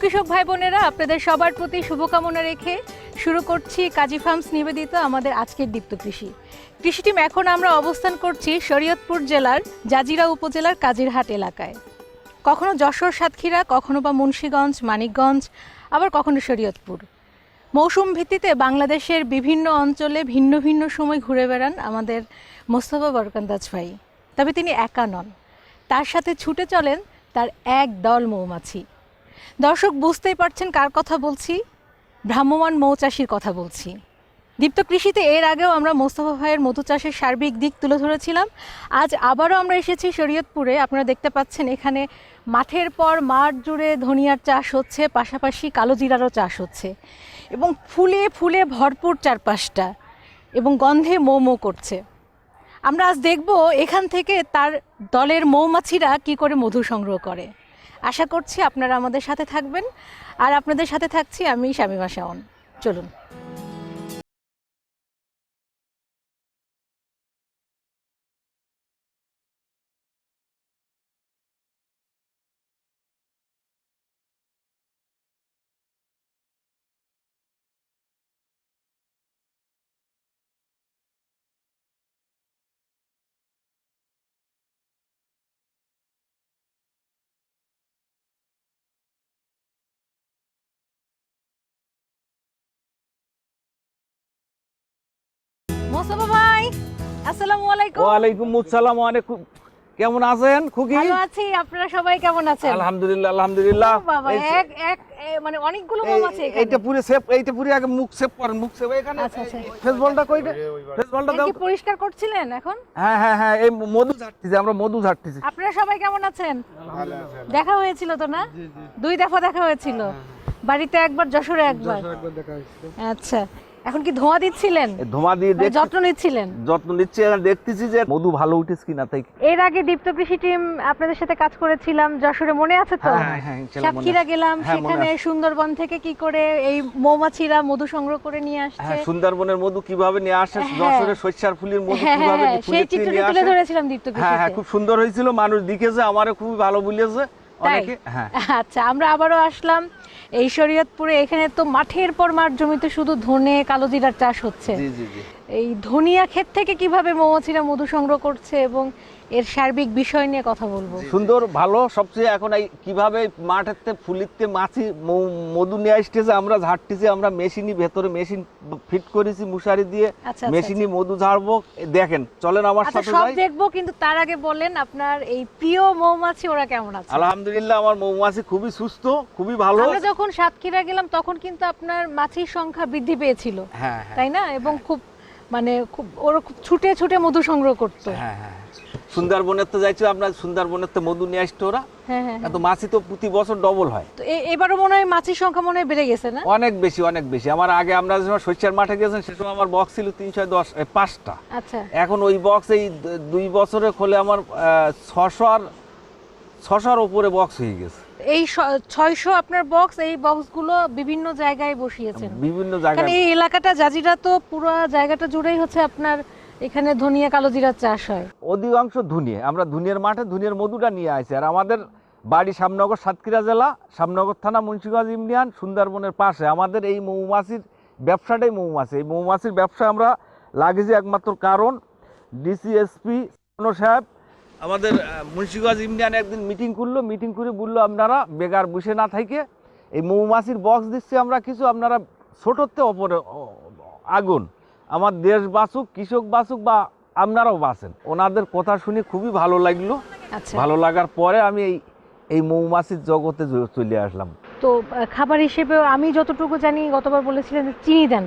কৃষক ভাই বোনেরা, আপনাদের সবার প্রতি শুভকামনা রেখে শুরু করছি কাজী ফার্মস নিবেদিত আমাদের আজকের দীপ্ত কৃষি। কৃষি টিম এখন আমরা অবস্থান করছি শরীয়তপুর জেলার জাজিরা উপজেলার কাজিরহাট এলাকায়। কখনো যশোর, সাতক্ষীরা, কখনো বা মুন্সীগঞ্জ, মানিকগঞ্জ, আবার কখনো শরীয়তপুর। মৌসুম ভিত্তিতে বাংলাদেশের বিভিন্ন অঞ্চলে ভিন্ন ভিন্ন সময় ঘুরে বেড়ান আমাদের মোস্তফা বরকান্দাজ ভাই। তবে তিনি একা নন। তার সাথে ছুটে চলেন তার এক দল মৌমাছি। দর্শক, বুঝতেই পারছেন কার কথা বলছি? ভ্রাম্যমান মৌচাষির কথা বলছি। দীপ্ত কৃষিতে এর আগেও আমরা মোস্তফা ভাইয়ের মধু চাষের সার্বিক দিক তুলে ধরেছিলাম। আজ আবারও আমরা এসেছি শরীয়তপুরে। আপনারা দেখতে পাচ্ছেন এখানে মাঠের পর মাঠ জুড়ে ধনিয়ার চাষ হচ্ছে, পাশাপাশি কালো জিরারও চাষ হচ্ছে এবং ফুলে ফুলে ভরপুর চারপাশটা এবং গন্ধে মৌ মৌ করছে। আমরা আজ দেখব এখান থেকে তার দলের মৌমাছিরা কি করে মধু সংগ্রহ করে। আশা করছি আপনারা আমাদের সাথে থাকবেন। আর আপনাদের সাথে থাকছি আমি শামিমা শাওন। চলুন। মোস্তফা ভাই আসসালামু আলাইকুম। ওয়ালাইকুম আসসালাম অনেক কেমন আছেন খুকি? ভালো আছি আপনারা সবাই কেমন আছেন? আলহামদুলিল্লাহ আলহামদুলিল্লাহ। বাবা এক এক মানে অনেকগুলো মৌমাছি এখানে। এইটা পুরো সেভ এইটা পুরো আগে মুখ সেভ করেন মুখ সেভ এখানে আচ্ছা, আচ্ছা। ফেসবলটা কইটা ফেসবলটা দাও কি পরিষ্কার করছিলেন এখন? হ্যাঁ হ্যাঁ হ্যাঁ এই মধু ঝাড়তেছি আমরা মধু ঝাড়তেছি। আপনারা সবাই কেমন আছেন? দেখা হয়েছিল তো না? দুই দফা দেখা হয়েছিল। বাড়িতে একবার যশোরে একবার। আচ্ছা। এখন কি ধোঁয়া দিচ্ছিলেন? ধোঁয়া দিয়ে মানে যত্ন নিচ্ছিলেন? যত্ন নিচ্ছি দেখতেছি যে মধু ভালো উঠেছে কিনা তাই এর আগে দীপ্ত কৃষি টিম আপনাদের সাথে কাজ করেছিলাম যশোরে মনে আছে তো? হ্যাঁ, হ্যাঁ, হ্যাঁ, সাতক্ষীরা গেলাম সেখানে সুন্দরবন থেকে কি করে এই মৌমাছিরা মধু সংগ্রহ করে নিয়ে আসছে। হ্যাঁ সুন্দরবনের মধু কীভাবে নিয়ে আসে। যশোরের শস্যার ফুলের মধু কীভাবে সেই চিত্রটি তুলে ধরেছিলাম দীপ্ত কৃষি হ্যাঁ হ্যাঁ খুব সুন্দর হয়েছিল মানুষ দেখেছে আমারও খুবই ভালো বলেছে। অনেকে হ্যাঁ। আচ্ছা আমরা আবারও আসলাম। এই শরীয়তপুরে এখানে তো মাঠের পর মাঠ জমিতে শুধু ধনে কালো জিরার চাষ হচ্ছে। এই ধনিয়া ক্ষেত থেকে কীভাবে মৌমাছিরা মধু সংগ্রহ করছে এবং এর সার্বিক বিষয় নিয়ে কথা বলব। সুন্দর ভালো সবচেয়ে এখন এই কীভাবে মাঠেতে ফুলিতে মাছি মধু নিয়ে আসতেছে আমরা ঝাড়তেছি আমরা মেশিনই ভেতরে মেশিন ফিট করেছি মশারি দিয়ে আচ্ছা, আচ্ছা, মেশিনই মধু ঝাড়বো। দেখেন চলেন আমার আচ্ছা সাথে সব দেখব কিন্তু তার আগে বলেন আপনার এই প্রিয় মৌমাছি ওরা কেমন আছে? আলহামদুলিল্লাহ আমার মৌমাছি খুবই সুস্থ খুবই ভালো। আমরা যখন সাতক্ষীরা গেলাম তখন কিন্তু আপনার মাছির সংখ্যা বৃদ্ধি পেয়েছিল। হ্যাঁ হ্যাঁ তাই না? এবং খুব মানে খুব ওরা খুব ছুটে ছুটে মধু সংগ্রহ করতো। হ্যাঁ হ্যাঁ। সুন্দরবনের তো যাইছো আপনার সুন্দরবনের তো মধু নিয়ে আসতো ওরা। হ্যাঁ হ্যাঁ এত মাছি তো প্রতি বছর ডবল হয়। তো এবারও মনে হয় মাছির সংখ্যা মনে হয় বেড়ে গেছে না? অনেক বেশি অনেক বেশি। আমার আগে আমরা যখন শস্যের মাঠে গেছেন সে সময় আমার বক্স ছিল তিনশো দশ পাঁচটা। আচ্ছা। এখন ওই বক্স এই দুই বছরে খোলে আমার ছশো আর ছশোর উপরে বক্স হয়ে গেছে। এই ছয়শো আপনার বক্স এই বক্সগুলো বিভিন্ন জায়গায় বসিয়েছেন। বিভিন্ন জায়গায় এই এলাকাটা জাজিরা তো পুরো জায়গাটা জুড়েই হচ্ছে আপনার এখানে ধনিয়া, কালো জিরার চাষ হয়। অধিকাংশ ধুনিয়ে। আমরা ধুনিয়ার মাঠে ধুনিয়ার মধুটা নিয়ে আসি আর আমাদের বাড়ি সামনগর, সাতক্ষীরা জেলা, সামনগর থানা, মুন্সিগঞ্জ ইউনিয়ন সুন্দরবনের পাশে। আমাদের এই মৌমাছির ব্যবসাটাই মৌমাছি। এই মৌমাছির ব্যবসা আমরা লাগিয়েছি একমাত্র কারণ ডিসিএসপি সাহেব। আমাদের মুন্সিগঞ্জ ইউনিয়নে একদিন মিটিং করল। মিটিং করে বলল, আপনারা বেকার বসে না থেকে এই মৌমাছির বক্স দিচ্ছি আমরা কিছু। আপনারা ছোটোতে অপরে আগুন। আমার দেশ বাঁচুক কৃষক বাঁচুক বা আপনারাও বাঁচেন। ওনাদের কথা শুনে খুবই ভালো লাগল। আচ্ছা। ভালো লাগার পরে আমি এই এই মৌমাছির জগতে চলে আসলাম। তো খাবার হিসেবে আমি যতটুকু জানি গতবার বলেছিলেন যে চিনি দেন।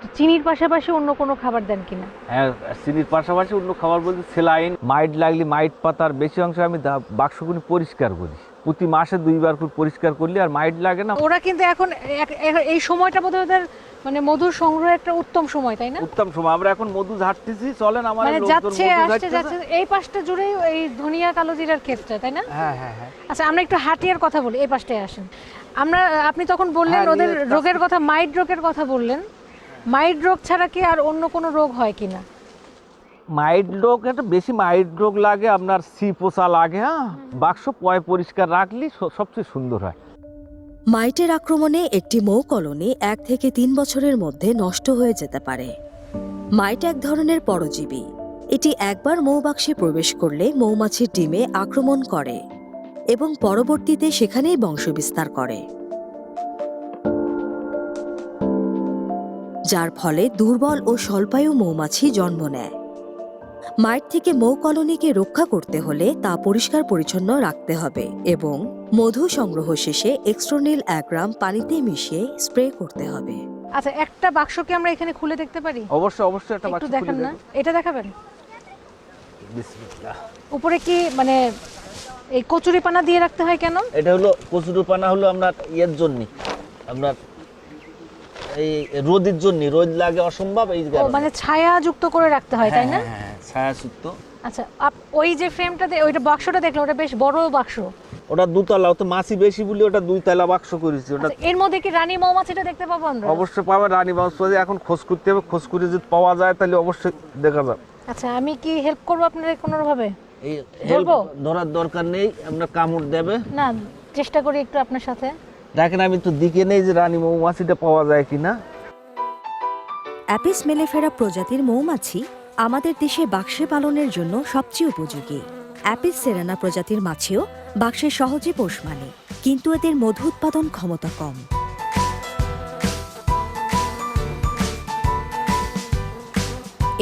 তো চিনির পাশাপাশি অন্য কোনো খাবার দেন কিনা? হ্যাঁ চিনির পাশাপাশি অন্য খাবার বলতে সেলাইন মাইট লাগলে মাইট পাতার বেশি অংশ আমি বাক্সগুলি পরিষ্কার করি। প্রতি মাসে দুইবার করে পরিষ্কার করলে আর মাইট লাগে না। ওরা কিন্তু এখন এই সময়টা বোধহয় ওদের মানে মধুর সংগ্রহ একটা উত্তম সময় তাই না? উত্তম সময়। আমরা এখন মধু ঝাড়তেছি চলেন আমার মানে যাচ্ছে আসছে যাচ্ছে এই পাশটা জুড়েই এই ধনিয়া কালো জিরার ক্ষেতটা তাই না? হ্যাঁ হ্যাঁ হ্যাঁ। আচ্ছা আমরা একটু হাটিয়ার কথা বলি এই পাশটায় আসেন। আমরা আপনি তখন বললেন ওদের রোগের কথা মাইড রোগের কথা বললেন। মাইড রোগ ছাড়া কি আর অন্য কোনো রোগ হয় কিনা? মাইট রোগ একটা বেশি মাইট রোগ লাগে আপনার সি পোষা লাগে হ্যাঁ? বাক্স পয় পরিষ্কার রাখলে সবচেয়ে সুন্দর হয়। মাইটের আক্রমণে একটি মৌ কলোনি এক থেকে তিন বছরের মধ্যে নষ্ট হয়ে যেতে পারে। মাইট এক ধরনের পরজীবী। এটি একবার মৌবাক্সে প্রবেশ করলে মৌমাছির ডিমে আক্রমণ করে এবং পরবর্তীতে সেখানেই বংশবিস্তার করে। যার ফলে দুর্বল ও স্বল্পায়ু মৌমাছি জন্ম নেয়। মাইট থেকে মৌ কলোনিকে রক্ষা করতে হলে তা পরিষ্কার পরিচ্ছন্ন রাখতে হবে এবং মধু সংগ্রহ শেষে এক্সট্রোনিল এক গ্রাম পানিতে মিশিয়ে স্প্রে করতে হবে। আচ্ছা একটা বাক্স কি আমরা এখানে খুলে দেখতে পারি? অবশ্যই অবশ্যই একটা একটু বাক্স দেখান না। এটা দেখাবেন? বিসমিল্লাহ। উপরে কি মানে এই কচুরি পানা দিয়ে রাখতে হয় কেন? এটা হলো কচুরি পানা হলো আমরা ইয়ের জন্য। আমরা এই রোদের জন্য। রোদ লাগে অসম্ভব এই মানে ছায়া যুক্ত করে রাখতে হয় তাই না? হ্যাঁ আচ্ছা আপ- ওই যে ফ্রেমটা ওইটা বাক্সটা দেখলাম ওটা বেশ বড় বাক্স। ওটা দুতলা তো মাছি বেশি বলে ওটা দুই তলা বাক্স করেছি ওটা আচ্ছা, এর মধ্যে কি রানী মৌমাছিটা দেখতে পাবো আমরা? অবশ্যই পাবে রানী এখন খোঁজ করতে হবে খোঁজ করে যদি পাওয়া যায় তাহলে অবশ্যই দেখা যাবে। আচ্ছা আমি কি হেল্প করব আপনাদের কোনোভাবে? এই ধরবো? ধরার দরকার নেই আমরা কামড় দেবে। না চেষ্টা করি একটু আপনার সাথে। দেখেন আমি তো দিকে নেই যে রানী মৌমাছিটা পাওয়া যায় কিনা। অ্যাপিস মেলেফেরা প্রজাতির মৌমাছি আমাদের দেশে বাক্সে পালনের জন্য সবচেয়ে উপযোগী। অ্যাপিস সেরানা প্রজাতির মাছিও বাক্সে সহজে পোষ মানে কিন্তু এদের মধু উৎপাদন ক্ষমতা কম।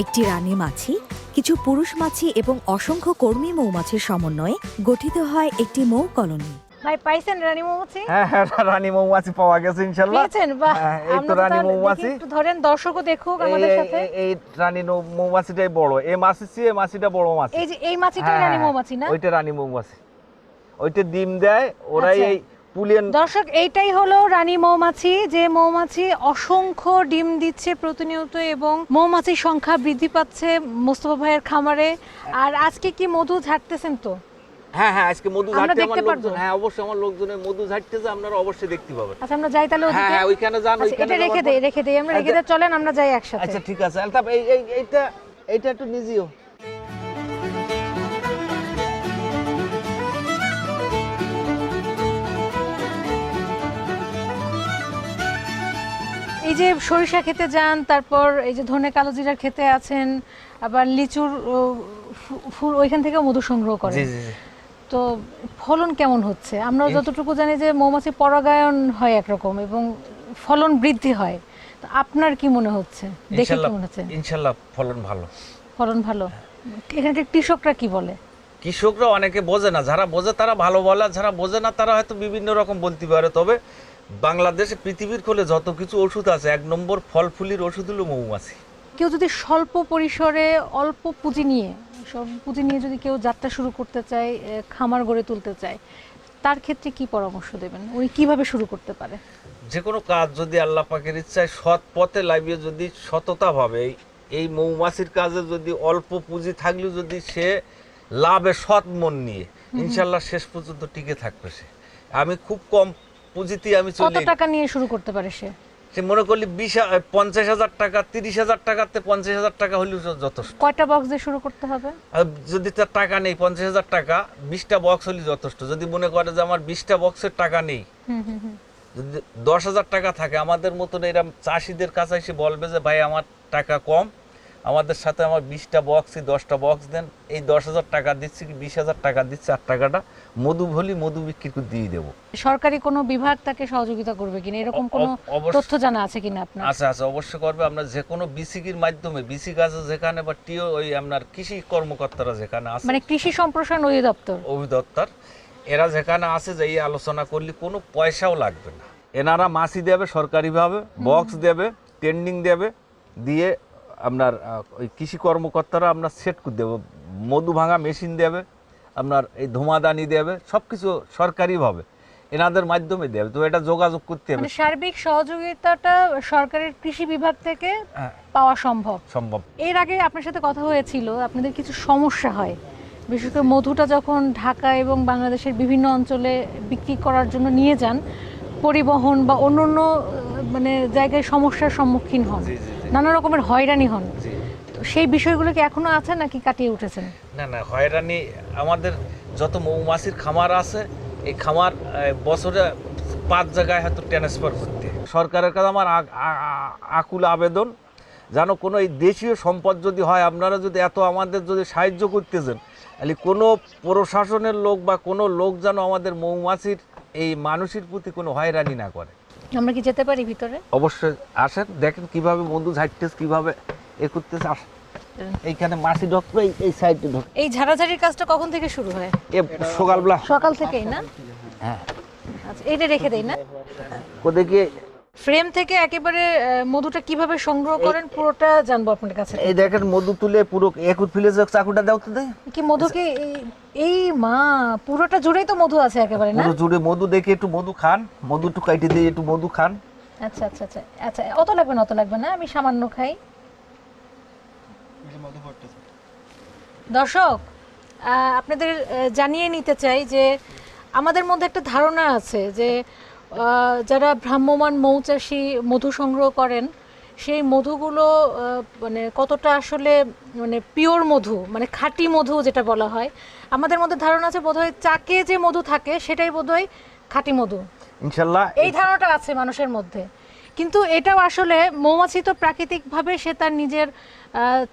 একটি রানী মাছি, কিছু পুরুষ মাছি এবং অসংখ্য কর্মী মৌমাছির সমন্বয়ে গঠিত হয় একটি মৌ কলোনি। ভাই পাইছেন রানী মৌমাছি? হ্যাঁ হ্যাঁ রানী মৌমাছি পাওয়া গেছে ইনশাল্লাহ। পেয়েছেন? বাহ হ্যাঁ, এই তো রানী মৌমাছি। একটু ধরেন দর্শকও দেখুক আমাদের সাথে। এই- এই রানী মৌমাছিটাই বড়। এই মাছিটা বড় মাছ। এই যে এই হ্যাঁ, রানী মৌমাছি না? ওইটা রানী মৌমাছি। ওইটা ডিম দেয় ওরাই আচ্ছা। এই পুলিয়ান দর্শক এইটাই হলো রানী মৌমাছি যে মৌমাছি অসংখ্য ডিম দিচ্ছে প্রতিনিয়ত এবং মৌমাছির সংখ্যা বৃদ্ধি পাচ্ছে মোস্তফা ভাইয়ের খামারে। আর আজকে কি মধু ঝাড়তেছেন তো? হ্যাঁ হ্যাঁ আজকে মধু ঝাড়তে আমার? লোকজন হ্যাঁ অবশ্যই আমার লোকজনের মধু ঝাড়তেছে আপনারা অবশ্যই দেখতে পাবেন। আচ্ছা আমরা যাই তাহলে হ্যাঁ ওদিকে। হ্যাঁ ওইখানে যান আচ্ছা ওইখানে রেখে দেই রেখে দেই আমরা রেখে আচ্ছা। দেই চলেন আমরা যাই একসাথে। আচ্ছা ঠিক আছে আলতাফ এই এই এইটা এইটা একটু নিজেও। এই যে সরিষা খেতে যান তারপর এই যে ধনে কালো জিরার খেতে আছেন আবার লিচুর ফুল ওইখান থেকেও মধু সংগ্রহ করেন। তো ফলন কেমন হচ্ছে? আমরা যতটুকু জানি যে মৌমাছি পরাগায়ন হয় একরকম এবং ফলন বৃদ্ধি হয়। তো আপনার কি মনে হচ্ছে? দেখে কি মনে হচ্ছে? ইনশাল্লাহ ফলন ভালো। ফলন ভালো। এখানকার কৃষকরা কি বলে? কৃষকরা অনেকে বোঝে না। যারা বোঝে তারা ভালো বলে যারা বোঝে না তারা হয়তো বিভিন্ন রকম বলতে পারে। তবে বাংলাদেশে পৃথিবীর কোলে যত কিছু ওষুধ আছে এক নম্বর ফল ফুলির ওষুধ হলো মৌমাছি। কেউ যদি স্বল্প পরিসরে অল্প পুঁজি নিয়ে স্বল্প পুঁজি নিয়ে যদি কেউ যাত্রা শুরু করতে চায় খামার গড়ে তুলতে চায় তার ক্ষেত্রে কি পরামর্শ দেবেন? উনি কীভাবে শুরু করতে পারে? যে কোনো কাজ যদি আল্লাহ পাকের ইচ্ছায় সৎ পথে লাগিয়ে যদি সততা ভাবে এই- এই মৌমাছির কাজে যদি অল্প পুঁজি থাকলেও যদি সে লাভে সৎ মন নিয়ে ইনশাল্লাহ শেষ পর্যন্ত টিকে থাকবে সে। আমি খুব কম পুঁজিতে আমি কত টাকা নিয়ে শুরু করতে পারে সে? সে মনে করলি বিশ পঞ্চাশ হাজার টাকা তিরিশ হাজার টাকাতে পঞ্চাশ হাজার টাকা হলেও যথেষ্ট। কয়টা বক্স দিয়ে শুরু করতে হবে? যদি তার টাকা নেই পঞ্চাশ হাজার টাকা বিশটা বক্স হলে যথেষ্ট। যদি মনে করে যে আমার বিশটা বক্সের টাকা নেই যদি দশ হাজার টাকা থাকে আমাদের মতন এরকম চাষিদের কাছে এসে বলবে যে ভাই আমার টাকা কম। আমাদের সাথে আমার বিশটা বক্সই দশটা বক্স দেন। এই দশ হাজার টাকা দিচ্ছি কি বিশ হাজার টাকা দিচ্ছি আর টাকাটা মধু ভলি মধু বিক্রি করে দিয়ে দেবো। সরকারি কোনো বিভাগ তাকে সহযোগিতা করবে কিনা? এরকম কোনো তথ্য জানা আছে কিনা আপনার? আচ্ছা আচ্ছা অবশ্যই করবে। আমরা যে কোনো বিসিকির মাধ্যমে বিসি কাজে যেখানে বা টিও ওই আপনার কৃষি কর্মকর্তারা যেখানে আছে মানে কৃষি সম্প্রসারণ অধিদপ্তর? অভিদপ্তর এরা যেখানে আছে যে এই আলোচনা করলে কোনো পয়সাও লাগবে না। এনারা মাসি দেবে সরকারিভাবে বক্স দেবে টেন্ডিং দেবে দিয়ে আপনার ওই কৃষি কর্মকর্তারা আপনার সেট করে দেবে। মধু ভাঙা মেশিন দেবে আপনার এই ধুমাদানি দেবে সব কিছু সরকারিভাবে এনাদের মাধ্যমে দেবে। তো এটা যোগাযোগ করতে হবে। মানে সার্বিক সহযোগিতাটা সরকারের কৃষি বিভাগ থেকে হ্যাঁ, পাওয়া সম্ভব? সম্ভব। এর আগে আপনার সাথে কথা হয়েছিল আপনাদের কিছু সমস্যা হয়। বিশেষ করে মধুটা যখন ঢাকা এবং বাংলাদেশের বিভিন্ন অঞ্চলে বিক্রি করার জন্য নিয়ে যান পরিবহন বা অন্য অন্য মানে জায়গায় সমস্যার সম্মুখীন হন। নানা রকমের হয়রানি হন। তো সেই বিষয়গুলো কি এখনও আছে নাকি কাটিয়ে উঠেছেন? না না হয়রানি আমাদের যত মৌমাছির খামার আছে এই খামার বছরে পাঁচ জায়গায় হয়তো ট্রান্সফার করতে সরকারের কাছে আমার আকুল আবেদন যেন কোনো এই দেশীয় সম্পদ যদি হয় আপনারা যদি এত আমাদের যদি সাহায্য করতে করতেছেন তাহলে কোনো প্রশাসনের লোক বা কোনো লোক যেন আমাদের মৌমাছির এই মানুষের প্রতি কোনো হয়রানি না করে। আমরা কি যেতে পারি ভিতরে? অবশ্যই। আসেন দেখেন কীভাবে বন্ধু ঝাড়তেছে কীভাবে এ করতেছে আসেন। এইখানে মাছি ডক্টর এই এই সাইডে ধর এই ঝাড়াঝাড়ির কাজটা কখন থেকে শুরু হয়? এ সকালবেলা। সকাল থেকেই না? হ্যাঁ। আচ্ছা এইটা রেখে দেই না? কোথায় গিয়ে ফ্রেম থেকে একেবারে মধুটা কীভাবে সংগ্রহ করেন পুরোটা জানব আপনার কাছে। এই দেখেন মধু তুলে পুরো একুট ফিলে চাকুটা দাও তো কি মধু কি? এই- মা পুরোটা জুড়েই তো মধু আছে একেবারে না? পুরো জুড়ে মধু দেখে একটু মধু খান মধু একটু কাইটে দিয়ে একটু মধু খান। আচ্ছা আচ্ছা আচ্ছা আচ্ছা অত লাগবে না অত লাগবে না আমি সামান্য খাই। দর্শক আপনাদের জানিয়ে নিতে চাই যে আমাদের মধ্যে একটা ধারণা আছে যে যারা ভ্রাম্যমান মৌচাষী মধু সংগ্রহ করেন সেই মধুগুলো মানে কতটা আসলে মানে পিওর মধু মানে খাঁটি মধু যেটা বলা হয় আমাদের মধ্যে ধারণা আছে বোধহয় চাকে যে মধু থাকে সেটাই বোধহয় খাঁটি মধু। ইনশাল্লাহ। এই ধারণাটা আছে মানুষের মধ্যে। কিন্তু এটাও আসলে মৌমাছি তো প্রাকৃতিকভাবে সে তার নিজের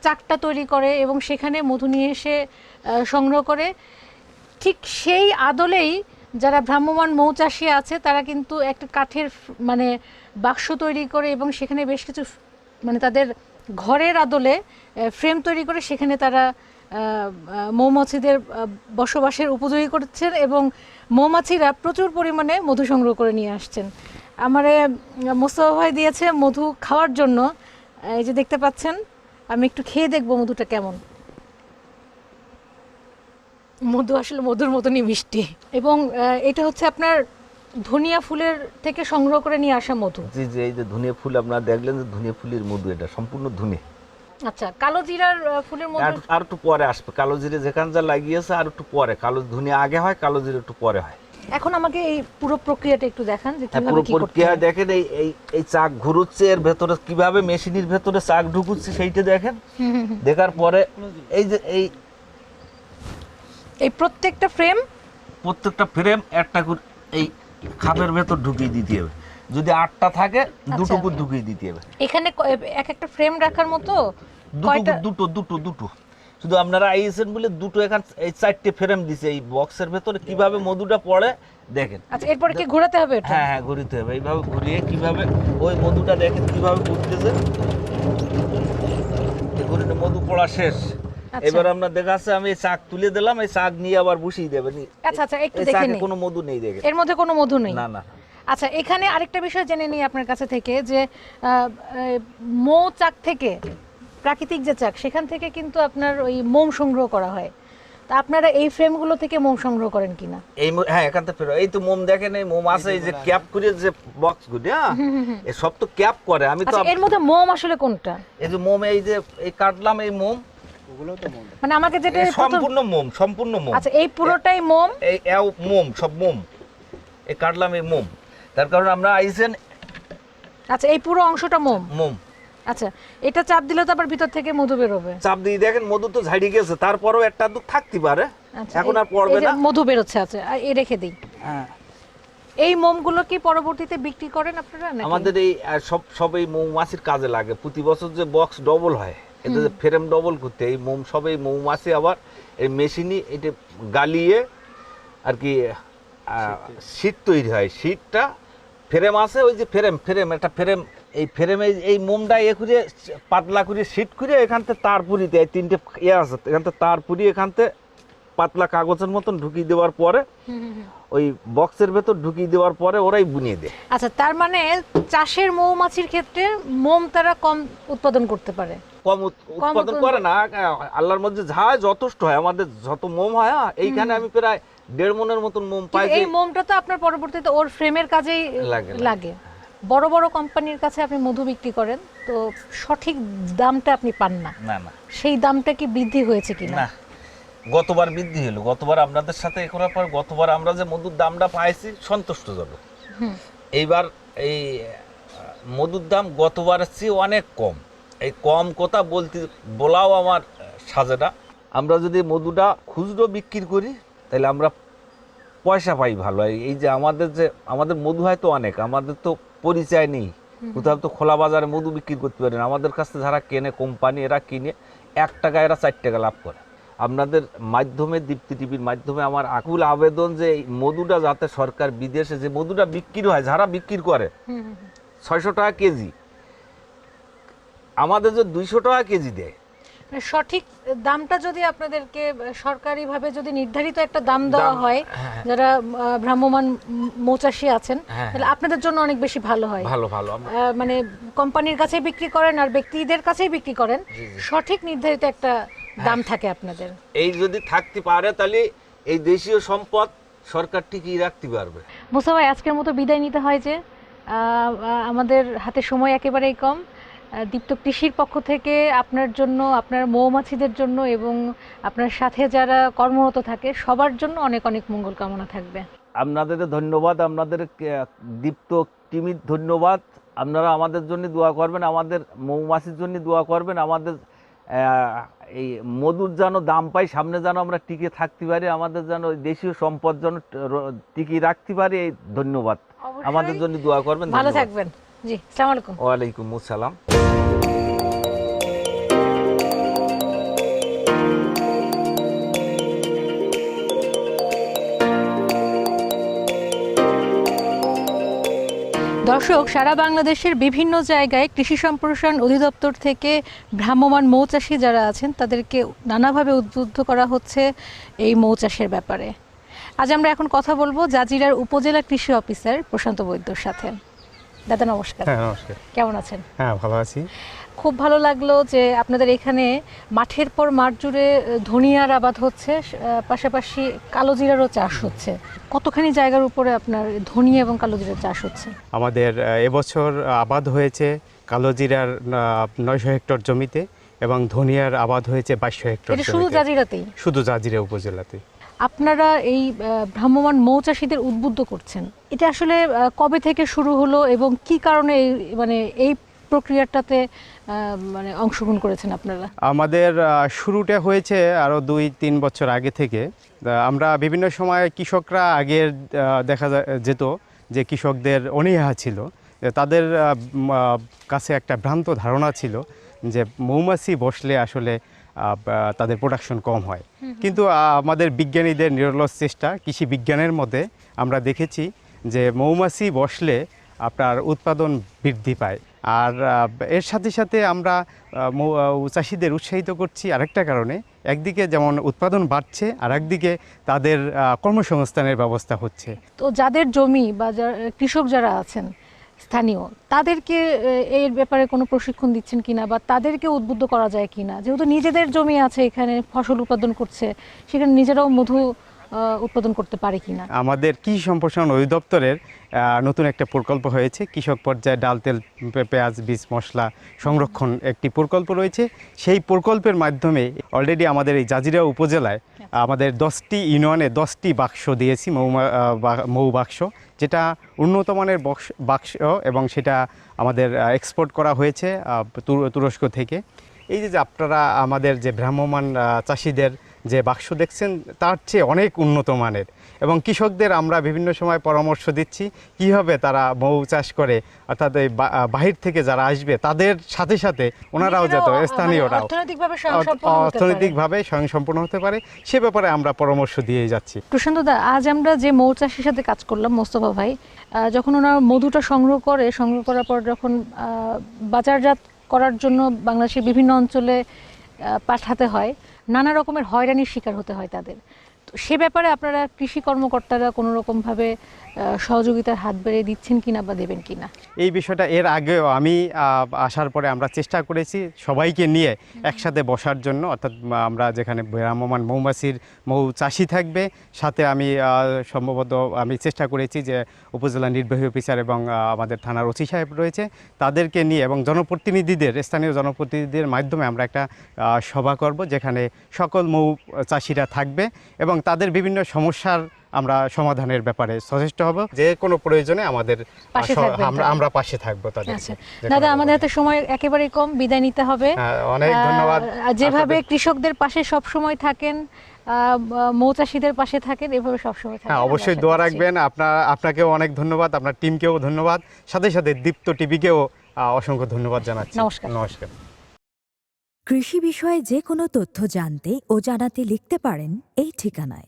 চাকটা তৈরি করে এবং সেখানে মধু নিয়ে এসে সংগ্রহ করে। ঠিক সেই আদলেই যারা ভ্রাম্যমান মৌচাষী আছে, তারা কিন্তু একটা কাঠের মানে বাক্স তৈরি করে এবং সেখানে বেশ কিছু মানে তাদের ঘরের আদলে ফ্রেম তৈরি করে সেখানে তারা মৌমাছিদের বসবাসের উপযোগী করছেন এবং মৌমাছিরা প্রচুর পরিমাণে মধু সংগ্রহ করে নিয়ে আসছেন। আমারে মোস্তফা ভাই দিয়েছে মধু খাওয়ার জন্য। এই যে দেখতে পাচ্ছেন, আমি একটু খেয়ে দেখব মধুটা কেমন। মধু আসলে মধুর মতনই মিষ্টি। এবং এটা হচ্ছে আপনার ধনিয়া ফুলের থেকে সংগ্রহ করে নিয়ে আসা মধু। জি জি এই যে ধনিয়া ফুল আপনারা দেখলেন যে ধনিয়া ফুলের মধু এটা সম্পূর্ণ ধনে। আচ্ছা কালো জিরার ফুলের মধু আর একটু পরে আসবে। কালো জিরে যেখান যা লাগিয়েছে আর একটু পরে। কালো ধনিয়া আগে হয় কালো জিরে একটু পরে হয়। এখন আমাকে এই পুরো প্রক্রিয়াটা একটু দেখান যে হ্যাঁ, কীভাবে পুরো কি করতে প্রক্রিয়া। দেখেন এই এই এই চাক ঘুরুচ্ছে এর ভেতরে কীভাবে মেশিনের ভেতরে চাক ঢুকুচ্ছে সেইটা দেখেন। দেখার পরে এই যে এই এই প্রত্যেকটা ফ্রেম প্রত্যেকটা ফ্রেম একটা করে এই খাপের ভেতর ঢুকিয়ে দিতে হবে। যদি আটটা থাকে দুটো আচ্ছা। করে ঢুকিয়ে দিতে হবে। এখানে এক একটা ফ্রেম রাখার মতো? দুটো দুটো দুটো দুটো। শুধু আপনারা আইএসএন বলে দুটো এখান এই চারটে ফ্রেম দিছে এই বক্সের ভেতরে কীভাবে মধুটা পড়ে দেখেন। আচ্ছা এরপরে কি ঘোরাতে হবে এটা হ্যাঁ হ্যাঁ ঘুরিতে হবে। এইভাবে ঘুরিয়ে কীভাবে ওই মধুটা দেখেন কীভাবে ঘুরতেছে ঘুরিতে মধু পড়া শেষ। এবার আপনার দেখাচ্ছে আমি এই চাক তুলে দিলাম এই চাক নিয়ে আবার বসিয়ে দেবেন আচ্ছা আচ্ছা একটু দেখে নিই। কোনো মধু নেই দেখেন এর মধ্যে কোনো মধু নেই? না না। আচ্ছা এখানে আরেকটা বিষয় জেনে নিই আপনার কাছে থেকে যে মৌ চাক থেকে প্রাকৃতিক যে চাক সেখান থেকে কিন্তু আপনার ওই মোম সংগ্রহ করা হয়। তা আপনারা এই ফ্রেমগুলো থেকে মোম সংগ্রহ করেন কিনা? এই হ্যাঁ এখান থেকে এই তো মোম দেখেন এই মোম আছে এই যে ক্যাপ করে যে বক্স গুলি হ্যাঁ এই সব তো ক্যাপ করে। আমি তো আচ্ছা এর মধ্যে মোম আসলে কোনটা? এই যে মোম এই যে এই কাটলাম এই মোম মানে আমাকে যেটা এই সম্পূর্ণ মোম সম্পূর্ণ মোম। আচ্ছা এই পুরোটাই মোম? এই এও মোম সব মোম। এই কাটলাম এই মোম। তার কারণে আমরা আইসেন আচ্ছা এই পুরো অংশটা মোম? মোম। আচ্ছা এটা চাপ দিলে তো আবার ভিতর থেকে মধু বেরোবে। চাপ দিয়ে দেখেন মধু তো ঝাড়ি গেছে তারপরেও একটা দুধ থাকতে পারে। আচ্ছা এখন আর পড়বে না। মধু বেরোচ্ছে আচ্ছা আর এ রেখে দিই। হ্যাঁ। এই মোমগুলো কি পরবর্তীতে বিক্রি করেন আপনারা আমাদের এই সব সব এই মৌমাছির কাজে লাগে। প্রতি বছর যে বক্স ডবল হয়। এটা যে ফ্রেম ডবল করতে এই মোম সব মৌমাছি আবার এই মেশিনই এটা গালিয়ে আর কি শীত তৈরি হয়। শীতটা ফ্রেম আছে ওই যে ফ্রেম ফ্রেম একটা ফ্রেম এই ফ্রেমে এই মোমটা এ করে পাতলা করে শীত করে এখান থেকে তার পুরিতে এই তিনটে ইয়ে আছে এখান থেকে তার পুরি এখানতে পাতলা কাগজের মতন ঢুকিয়ে দেওয়ার পরে। ওই বক্সের ভেতর ঢুকিয়ে দেওয়ার পরে ওরাই বুনিয়ে দেয়। আচ্ছা তার মানে চাষের মৌমাছির ক্ষেত্রে মোম তারা কম উৎপাদন করতে পারে। কম উৎপাদন করে না আল্লাহর মধ্যে যা যথেষ্ট হয় আমাদের যত মোম হয় এইখানে আমি প্রায় দেড় মনের মতন মোম পাই এই মোমটা তো আপনার পরবর্তীতে ওর ফ্রেমের কাজেই লাগে, বড় বড় কোম্পানির কাছে আপনি মধু বিক্রি করেন তো সঠিক দামটা আপনি পান না। না না। সেই দামটা কি বৃদ্ধি হয়েছে কিনা না? গতবার বৃদ্ধি হলো গতবার আপনাদের সাথে এ করার পর গতবার আমরা যে মধুর দামটা পাইছি সন্তুষ্টজনক। এইবার এই মধুর দাম গতবারের চেয়ে অনেক কম। এই কম কথা বলতে বলাও আমার সাজে না। আমরা যদি মধুটা খুচরো বিক্রি করি তাহলে আমরা পয়সা পাই ভালো। এই- এই যে আমাদের যে আমাদের মধু হয় তো অনেক আমাদের তো পরিচয় নেই। কোথাও তো খোলা বাজারে মধু বিক্রি করতে পারে না। আমাদের কাছ থেকে যারা কেনে কোম্পানি এরা কিনে এক টাকা এরা চার টাকা লাভ করে। আপনাদের মাধ্যমে দীপ্তি টিভির মাধ্যমে আমার আকুল আবেদন যে এই মধুটা যাতে সরকার বিদেশে যে মধুটা বিক্রি হয় যারা বিক্রি করে ছয়শো টাকা কেজি আমাদের যে দুইশো টাকা কেজি দেয়। মানে সঠিক দামটা যদি আপনাদেরকে সরকারিভাবে যদি নির্ধারিত একটা দাম দেওয়া হয় হ্যাঁ। যারা ভ্রাম্যমান মৌচাষী আছেন হ্যাঁ, তাহলে আপনাদের জন্য অনেক বেশি ভালো হয়। ভালো ভালো। মানে কোম্পানির কাছে বিক্রি করেন আর ব্যক্তিদের কাছেই বিক্রি করেন। সঠিক নির্ধারিত একটা দাম থাকে আপনাদের। এই যদি থাকতে পারে তাহলে এই দেশীয় সম্পদ সরকার ঠিকই রাখতে পারবে। মুসা ভাই আজকের মতো বিদায় নিতে হয় যে আমাদের হাতে সময় একেবারেই কম। দীপ্ত কৃষির পক্ষ থেকে আপনার জন্য আপনার মৌমাছিদের জন্য এবং আপনার সাথে যারা কর্মরত থাকে সবার জন্য অনেক অনেক মঙ্গল কামনা থাকবে। আপনাদের ধন্যবাদ আপনাদের দীপ্ত টিমির ধন্যবাদ। আপনারা আমাদের জন্য দোয়া করবেন আমাদের মৌমাছির জন্য দোয়া করবেন আমাদের এই মধুর যেন দাম পাই সামনে যেন আমরা টিকে থাকতে পারি আমাদের যেন দেশীয় সম্পদ যেন টিকিয়ে রাখতে পারি এই ধন্যবাদ। আমাদের জন্য দোয়া করবেন ভালো থাকবেন। জি আসসালামু আলাইকুম। ওয়ালাইকুম আসসালাম। দর্শক সারা বাংলাদেশের বিভিন্ন জায়গায় কৃষি সম্প্রসারণ অধিদপ্তর থেকে ভ্রাম্যমাণ মৌচাষী যারা আছেন তাদেরকে নানাভাবে উদ্বুদ্ধ করা হচ্ছে এই মৌচাষের ব্যাপারে। আজ আমরা এখন কথা বলব জাজিরার উপজেলা কৃষি অফিসার প্রশান্ত বৈদ্যর সাথে। দাদা নমস্কার। হ্যাঁ নমস্কার। কেমন আছেন? হ্যাঁ ভালো আছি। খুব ভালো লাগল যে আপনাদের এখানে মাঠের পর মাঠ জুড়ে ধনিয়ার আবাদ হচ্ছে পাশাপাশি কালোজিরারও চাষ হচ্ছে। কতখানি জায়গার উপরে আপনার ধনিয়া এবং কালোজিরার চাষ হচ্ছে? আমাদের এবছর আবাদ হয়েছে কালোজিরার নয়শো হেক্টর জমিতে এবং ধনিয়ার আবাদ হয়েছে বাইশশো হেক্টর শুধু জাজিরাতেই? শুধু জাজিরা উপজেলাতে আপনারা এই ভ্রাম্যমান মৌচাষীদের উদ্বুদ্ধ করছেন। এটা আসলে কবে থেকে শুরু হলো এবং কি কারণে এই- মানে এই প্রক্রিয়াটাতে মানে অংশগ্রহণ করেছেন আপনারা? আমাদের শুরুটা হয়েছে আরও দুই, তিন বছর আগে থেকে। আমরা বিভিন্ন সময় কৃষকরা আগের দেখা যেত যে কৃষকদের অনীহা ছিল। তাদের কাছে একটা ভ্রান্ত ধারণা ছিল যে মৌমাছি বসলে আসলে তাদের প্রোডাকশন কম হয়। কিন্তু আমাদের বিজ্ঞানীদের নিরলস চেষ্টা কৃষি বিজ্ঞানের মধ্যে আমরা দেখেছি যে মৌমাছি বসলে আপনার উৎপাদন বৃদ্ধি পায়। আর এর সাথে সাথে আমরা চাষিদের উৎসাহিত করছি আরেকটা কারণে। একদিকে যেমন উৎপাদন বাড়ছে আর একদিকে তাদের কর্মসংস্থানের ব্যবস্থা হচ্ছে। তো যাদের জমি বা যারা- কৃষক যারা আছেন স্থানীয়। তাদেরকে এর ব্যাপারে কোনো প্রশিক্ষণ দিচ্ছেন কিনা বা তাদেরকে উদ্বুদ্ধ করা যায় কিনা? যেহেতু নিজেদের জমি আছে এখানে ফসল উৎপাদন করছে সেখানে নিজেরাও মধু উৎপাদন করতে পারে কিনা? আমাদের কৃষি সম্প্রসারণ অধিদপ্তরের নতুন একটা প্রকল্প হয়েছে। কৃষক পর্যায়ে ডাল তেল পেঁয়াজ বীজ মশলা সংরক্ষণ একটি প্রকল্প রয়েছে। সেই প্রকল্পের মাধ্যমে অলরেডি আমাদের এই জাজিরা উপজেলায় আমাদের দশটি ইউনিয়নে দশটি বাক্স দিয়েছি মৌ মৌ বাক্স। যেটা উন্নত মানের বক্স, বাক্স এবং সেটা আমাদের এক্সপোর্ট করা হয়েছে তুরস্ক থেকে। এই যে আপনারা আমাদের যে ভ্রাম্যমাণ চাষিদের যে বাক্স দেখছেন, তার চেয়ে অনেক উন্নত মানের। এবং কৃষকদের আমরা বিভিন্ন সময় পরামর্শ দিচ্ছি কীভাবে তারা মৌ চাষ করে অর্থাৎ এই বাহির থেকে যারা আসবে তাদের সাথে সাথে ওনারাও যেত মানে স্থানীয়রাও অর্থনৈতিকভাবে স্বয়ংসম্পূর্ণ হতে পারে। হতে পারে সে ব্যাপারে আমরা পরামর্শ দিয়ে যাচ্ছি প্রশান্ত দা আজ আমরা যে মৌচাষীর সাথে কাজ করলাম মোস্তফা ভাই যখন ওনার মধুটা সংগ্রহ করে সংগ্রহ করার পর যখন বাজারজাত করার জন্য বাংলাদেশের বিভিন্ন অঞ্চলে পাঠাতে হয় নানা রকমের হয়রানির শিকার হতে হয় তাদের সে ব্যাপারে আপনারা কৃষি কর্মকর্তারা কোনো রকমভাবে সহযোগিতার হাত বেড়ে দিচ্ছেন কিনা বা দেবেন কিনা? এই বিষয়টা এর আগেও আমি আসার পরে আমরা চেষ্টা করেছি সবাইকে নিয়ে একসাথে বসার জন্য। অর্থাৎ আমরা যেখানে ভ্রাম্যমান মৌমাছির মৌ চাষি থাকবে সাথে আমি সম্ভবত আমি চেষ্টা করেছি যে উপজেলা নির্বাহী অফিসার এবং আমাদের থানার ওসি সাহেব রয়েছে তাদেরকে নিয়ে এবং জনপ্রতিনিধিদের স্থানীয় জনপ্রতিনিধিদের মাধ্যমে আমরা একটা সভা করব যেখানে সকল মৌ চাষিরা থাকবে এবং তাদের বিভিন্ন সমস্যার আমরা সমাধানের ব্যাপারে সচেষ্ট হব। যে কোনো প্রয়োজনে আমাদের আমরা আমরা পাশে থাকব তাদের আচ্ছা। দাদা হ্যাঁ, আমাদের হাতে সময় একেবারেই কম বিদায় নিতে হবে। অনেক ধন্যবাদ। যেভাবে কৃষকদের পাশে সব সময় থাকেন মৌচাষীদের পাশে থাকেন এভাবে সব সময় থাকেন। হ্যাঁ অবশ্যই দোয়া রাখবেন। আপনার আপনাকেও অনেক ধন্যবাদ আপনার টিমকেও ধন্যবাদ। সাথে সাথে দীপ্ত টিভিকেও আহ, অসংখ্য ধন্যবাদ জানাচ্ছি। নমস্কার। নমস্কার। কৃষি বিষয়ে যে কোনো তথ্য জানতে ও জানাতে লিখতে পারেন এই ঠিকানায়।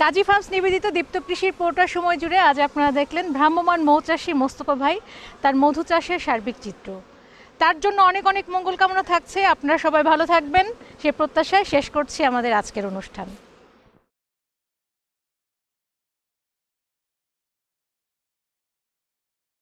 কাজী ফার্মস নিবেদিত দীপ্ত কৃষির পোর্টার সময় জুড়ে আজ আপনারা দেখলেন ভ্রাম্যমান মৌচাষী মোস্তফা ভাই তার মধু চাষের সার্বিক চিত্র। তার জন্য অনেক অনেক মঙ্গল কামনা থাকছে। আপনারা সবাই ভালো থাকবেন। সে প্রত্যাশায় শেষ করছি আমাদের আজকের অনুষ্ঠান।